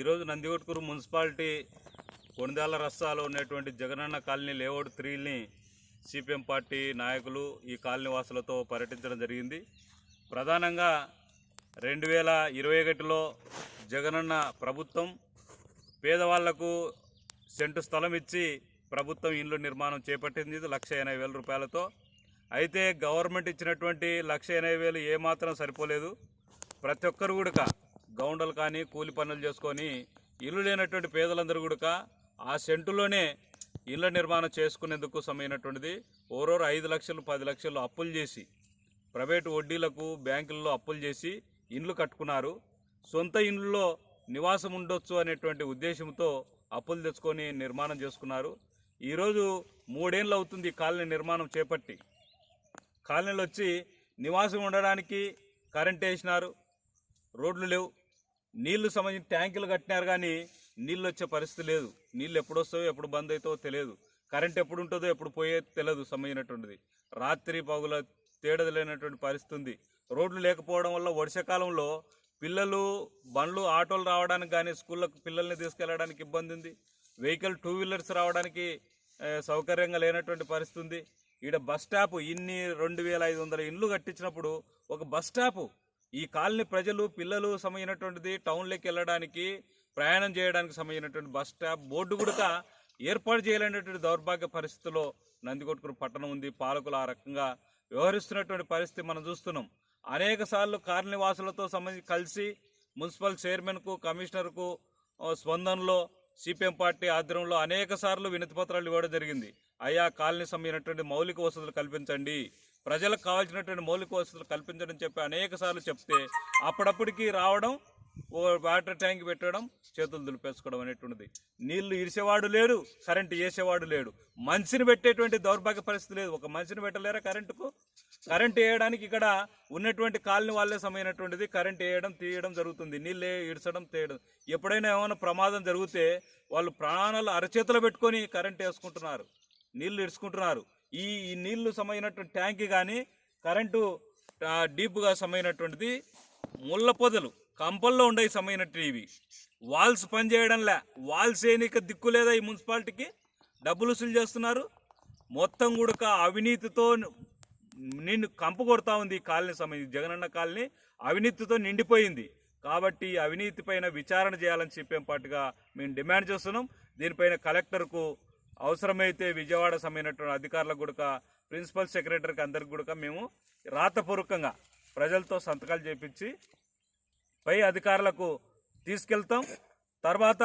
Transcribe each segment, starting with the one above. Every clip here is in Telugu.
ఈరోజు నందికొట్కూరు మున్సిపాలిటీ కొణిదాల రస్తాలో ఉన్నటువంటి జగనన్న కాలనీ లేఅవుట్ త్రీని సిపిఎం పార్టీ నాయకులు ఈ కాలనీ వాసులతో పర్యటించడం జరిగింది. ప్రధానంగా రెండు వేల ఇరవై ఒకటిలో జగనన్న ప్రభుత్వం పేదవాళ్ళకు సెంటు స్థలం ఇచ్చి ప్రభుత్వం ఇండ్లు నిర్మాణం చేపట్టింది. లక్ష ఎనభై వేల రూపాయలతో. అయితే గవర్నమెంట్ ఇచ్చినటువంటి లక్ష ఎనభై వేలు ఏమాత్రం సరిపోలేదు. ప్రతి ఒక్కరు కూడా గౌండలు కానీ కూలి పనులు చేసుకొని ఇల్లు లేనటువంటి పేదలందరూ కూడా ఆ సెంటులోనే ఇళ్ళ నిర్మాణం చేసుకునేందుకు సమయమైనటువంటిది. ఓరోరు ఐదు లక్షలు పది లక్షలు అప్పులు చేసి ప్రైవేటు వడ్డీలకు బ్యాంకుల్లో అప్పులు చేసి ఇండ్లు కట్టుకున్నారు. సొంత ఇండ్లలో నివాసం ఉండొచ్చు అనేటువంటి ఉద్దేశంతో అప్పులు తెచ్చుకొని నిర్మాణం చేసుకున్నారు. ఈరోజు మూడేళ్ళు అవుతుంది కాలనీ నిర్మాణం చేపట్టి. కాలనీలు వచ్చి నివాసం ఉండడానికి కరెంట్ వేసినారు. రోడ్లు లేవు. నీళ్ళు సంబంధించిన ట్యాంకులు కట్టినారు కానీ నీళ్ళు వచ్చే పరిస్థితి లేదు. నీళ్ళు ఎప్పుడు వస్తాయో ఎప్పుడు బంద్ అవుతావో తెలియదు. కరెంట్ ఎప్పుడు ఉంటుందో ఎప్పుడు పోయేది తెలియదు సంబంధించినటువంటిది. రాత్రి పగుల తేడది లేనటువంటి పరిస్థితి ఉంది. రోడ్లు లేకపోవడం వల్ల వర్షాకాలంలో పిల్లలు బండ్లు ఆటోలు రావడానికి కానీ స్కూళ్ళకు పిల్లల్ని తీసుకెళ్ళడానికి ఇబ్బంది ఉంది. వెహికల్ టూ వీలర్స్ రావడానికి సౌకర్యంగా లేనటువంటి పరిస్థితి ఉంది. ఈడ బస్ స్టాప్ ఇన్ని రెండు వేల ఐదు వందల ఇండ్లు కట్టించినప్పుడు ఒక బస్ స్టాప్ ఈ కాలనీ ప్రజలు పిల్లలు సమయమైనటువంటిది టౌన్లోకి వెళ్ళడానికి ప్రయాణం చేయడానికి సమయమైనటువంటి బస్ స్టాప్ బోర్డు కూడా ఏర్పాటు చేయలేనటువంటి దౌర్భాగ్య పరిస్థితిలో నందికొట్టుకుని పట్టణం ఉంది. పాలకులు ఆ రకంగా వ్యవహరిస్తున్నటువంటి పరిస్థితి మనం చూస్తున్నాం. అనేక సార్లు కార్నివాసులతో వాసులతో సంబంధించి కలిసి మున్సిపల్ చైర్మన్కు కమిషనర్కు స్పందనలో సిపిఎం పార్టీ ఆధ్వర్యంలో అనేక సార్లు వినతిపత్రాలు ఇవ్వడం జరిగింది. అయ్యా కాలనీ సమయమైనటువంటి మౌలిక వసతులు కల్పించండి. ప్రజలకు కావాల్సినటువంటి మౌలిక వసతులు కల్పించడం చెప్పి అనేక సార్లు చెప్తే అప్పుడప్పటికి రావడం ఓ వాటర్ ట్యాంక్ పెట్టడం చేతులు దులిపేసుకోవడం అనేటువంటిది. నీళ్ళు ఇరిసేవాడు లేడు కరెంటు వేసేవాడు లేడు. మనిషిని పెట్టేటువంటి దౌర్భాగ్య పరిస్థితి లేదు. ఒక మనిషిని పెట్టలేరా కరెంటుకు? కరెంటు వేయడానికి ఇక్కడ ఉన్నటువంటి కాలనీ వాళ్ళే సమయమైనటువంటిది. కరెంటు వేయడం తీయడం జరుగుతుంది. నీళ్ళే ఇడ్చడం తీయడం. ఎప్పుడైనా ఏమైనా ప్రమాదం జరిగితే వాళ్ళు ప్రాణాలు అరచేతిలో పెట్టుకొని కరెంట్ వేసుకుంటున్నారు. నీళ్ళు ఇడుచుకుంటున్నారు ఈ నీళ్ళు సమయమైనటువంటి ట్యాంక్ కానీ కరెంటు డీప్గా సమైనటువంటిది ముళ్ళ పొదలు కంపల్లో ఉండే సమయమైనట్టు ఇవి. వాల్స్ పనిచేయడంలే వాల్స్ ఏనిక దిక్కు లేదా ఈ మున్సిపాలిటీకి? డబ్బులు వసూలు చేస్తున్నారు. మొత్తం కూడా అవినీతితో నిన్ను కంపు కొడతా ఉంది ఈ కాలనీ సంబంధించి. జగనన్న కాలనీ అవినీతితో నిండిపోయింది. కాబట్టి అవినీతి పైన విచారణ చేయాలని చెప్పేం పాటుగా మేము డిమాండ్ చేస్తున్నాం. దీనిపైన కలెక్టర్కు అవసరమైతే విజయవాడ సమైనటువంటి అధికారులకు కూడా ప్రిన్సిపల్ సెక్రటరీకి అందరికి కూడా మేము రాతపూర్వకంగా ప్రజలతో సంతకాలు చేపించి పై అధికారులకు తీసుకెళ్తాం. తర్వాత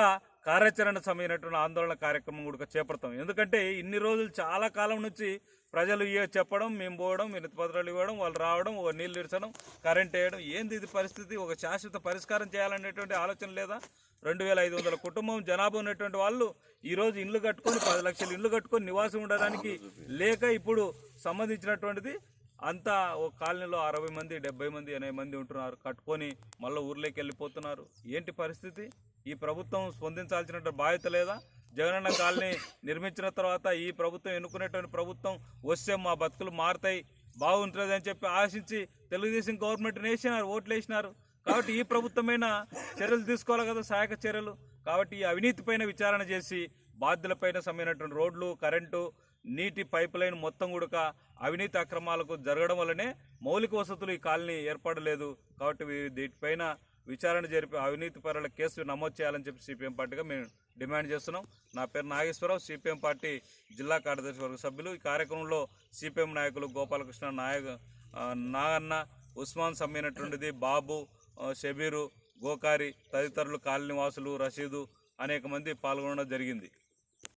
కార్యాచరణ సమయమైనటువంటి ఆందోళన కార్యక్రమం కూడా చేపడతాం. ఎందుకంటే ఇన్ని రోజులు చాలా కాలం నుంచి ప్రజలు ఇయ్య చెప్పడం మేము పోవడం వినతిపత్రాలు ఇవ్వడం వాళ్ళు రావడం ఒక నీళ్ళు ఇడ్చడం కరెంట్ వేయడం ఏంది ఇది పరిస్థితి? ఒక శాశ్వత పరిష్కారం చేయాలనేటువంటి ఆలోచన లేదా? రెండు వేల ఐదు వందల కుటుంబం జనాభా ఉన్నటువంటి వాళ్ళు ఈరోజు ఇండ్లు కట్టుకొని పది లక్షలు ఇండ్లు కట్టుకొని నివాసం ఉండడానికి లేక ఇప్పుడు సంబంధించినటువంటిది అంతా ఒక కాలనీలో అరవై మంది డెబ్బై మంది ఎనభై మంది ఉంటున్నారు. కట్టుకొని మళ్ళీ ఊర్లోకి వెళ్ళిపోతున్నారు. ఏంటి పరిస్థితి? ఈ ప్రభుత్వం స్పందించాల్సిన బాధ్యత లేదా? జగనన్న కాలనీ నిర్మించిన తర్వాత ఈ ప్రభుత్వం ఎన్నుకునేటువంటి ప్రభుత్వం వస్తే మా బతుకులు మారుతాయి బాగుంటుంది అని చెప్పి ఆశించి తెలుగుదేశం గవర్నమెంట్ వేసినారు ఓట్లు వేసినారు. కాబట్టి ఈ ప్రభుత్వమైన చర్యలు తీసుకోవాలి కదా సహాయక చర్యలు. కాబట్టి ఈ అవినీతిపైన విచారణ చేసి బాధ్యులపైన సమైనటువంటి రోడ్లు కరెంటు నీటి పైప్ లైన్ మొత్తం కూడా అవినీతి అక్రమాలకు జరగడం వల్లనే మౌలిక వసతులు ఈ కాలనీ ఏర్పడలేదు. కాబట్టి వీ- వీటిపైన విచారణ జరిపి అవినీతి పరుల కేసు నమోదు చేయాలని చెప్పి సిపిఎం పార్టీగా మేము డిమాండ్ చేస్తున్నాం. నా పేరు నాగేశ్వరరావు సిపిఎం పార్టీ జిల్లా కార్యదర్శి వర్గ సభ్యులు. ఈ కార్యక్రమంలో సిపిఎం నాయకులు గోపాలకృష్ణ నాయక నాగన్న ఉస్మాన్ సమ్మినటువంటిది బాబు షబీరు గోకారి తదితరులు కాలనీ వాసులు రషీదు అనేక మంది పాల్గొనడం జరిగింది.